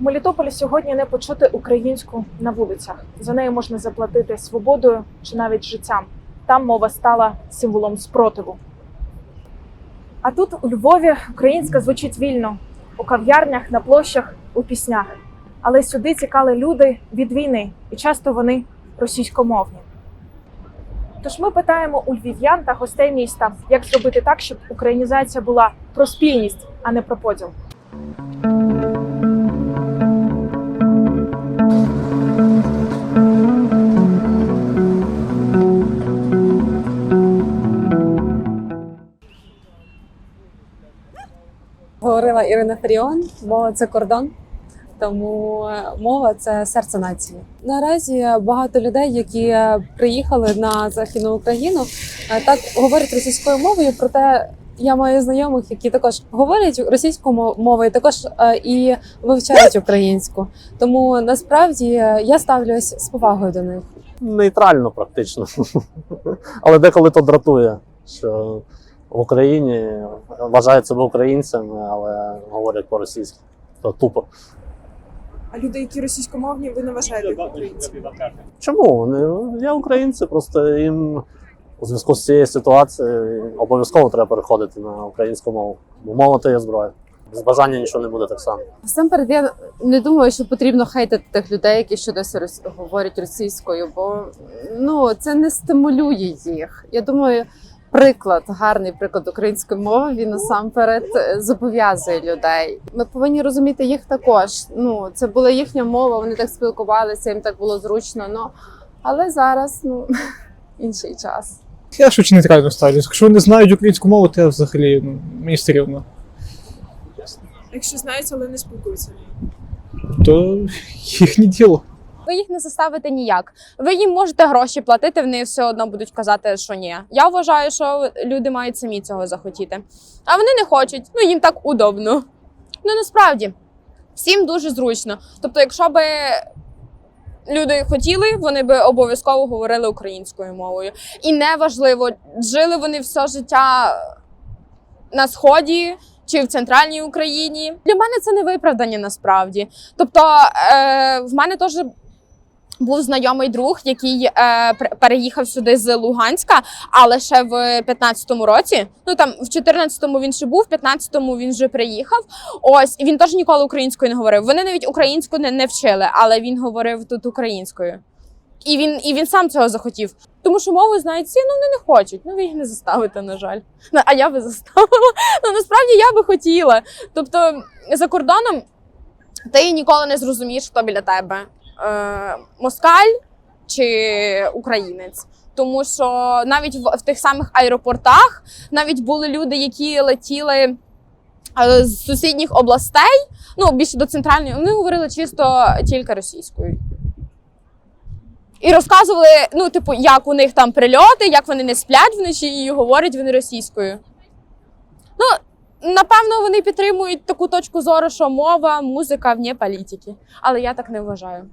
У Мелітополі сьогодні не почути українську на вулицях. За нею можна заплатити свободою чи навіть життям. Там мова стала символом спротиву. А тут у Львові українська звучить вільно у кав'ярнях, на площах, у піснях. Але сюди тікали люди від війни, і часто вони російськомовні. Тож ми питаємо у львів'ян та гостей міста, як зробити так, щоб українізація була про спільність, а не про поділ. Говорила Ірина Фаріон, мова це кордон, тому е, мова це серце нації. Наразі багато людей, які приїхали на західну Україну, е, так говорять російською мовою. Проте я маю знайомих, які також говорять російською мо- мовою, також е, і вивчають українську. Тому насправді я ставлюсь з повагою до них. нейтрально практично. Але деколи то дратує, що в Україні вважають себе українцями, але говорять по-російськи. То тупо. А люди, які російськомовні, ви не вважаєте їх українцями? Чому? Вони є українці, просто їм у зв'язку з цією ситуацією обов'язково треба переходити на українську мову. Бо мова то є зброя. Без бажання нічого не буде так само. Насамперед, я не думаю, що потрібно хейтити тих людей, які ще досі рос- говорять російською, бо ну це не стимулює їх. Я думаю, приклад, гарний приклад української мови, він насамперед е, зобов'язує людей. Ми повинні розуміти їх також. Ну це була їхня мова, вони так спілкувалися, їм так було зручно. Ну але зараз ну інший час. Я швидше нейтрально ставлюсь. Якщо не знають українську мову, то я взагалі ну, мені все рівно. Якщо знають, але не спілкуються. То їхнє діло. Ви їх не заставите ніяк. Ви їм можете гроші платити, вони все одно будуть казати, що ні. Я вважаю, що люди мають самі цього захотіти. А вони не хочуть, ну їм так удобно. Ну насправді всім дуже зручно. Тобто, якщо би люди хотіли, вони би обов'язково говорили українською мовою. І неважливо, жили вони все життя на сході. Чи в центральній Україні для мене це не виправдання насправді. Тобто, е, в мене теж був знайомий друг, який е, переїхав сюди з Луганська, але ще в 15-му році. Ну там в 14-му він ще був, в 15-му він вже приїхав. Ось і він теж ніколи українською не говорив. Вони навіть українську не, не вчили, але він говорив тут українською. І він, і він сам цього захотів. Тому що мову знають всі, ну вони не хочуть. Ну ви їх не заставите, на жаль. Ну, А я би заставила. Ну насправді я би хотіла. Тобто за кордоном ти ніколи не зрозумієш, хто біля тебе москаль чи українець. Тому що навіть в, в тих самих аеропортах навіть були люди, які летіли е, з сусідніх областей, ну більше до центральної, вони говорили чисто тільки російською. І розказували, ну, типу, як у них там прильоти, як вони не сплять вночі, і говорять вони російською. Ну, напевно, вони підтримують таку точку зору, що мова, музика вне політики. Але я так не вважаю.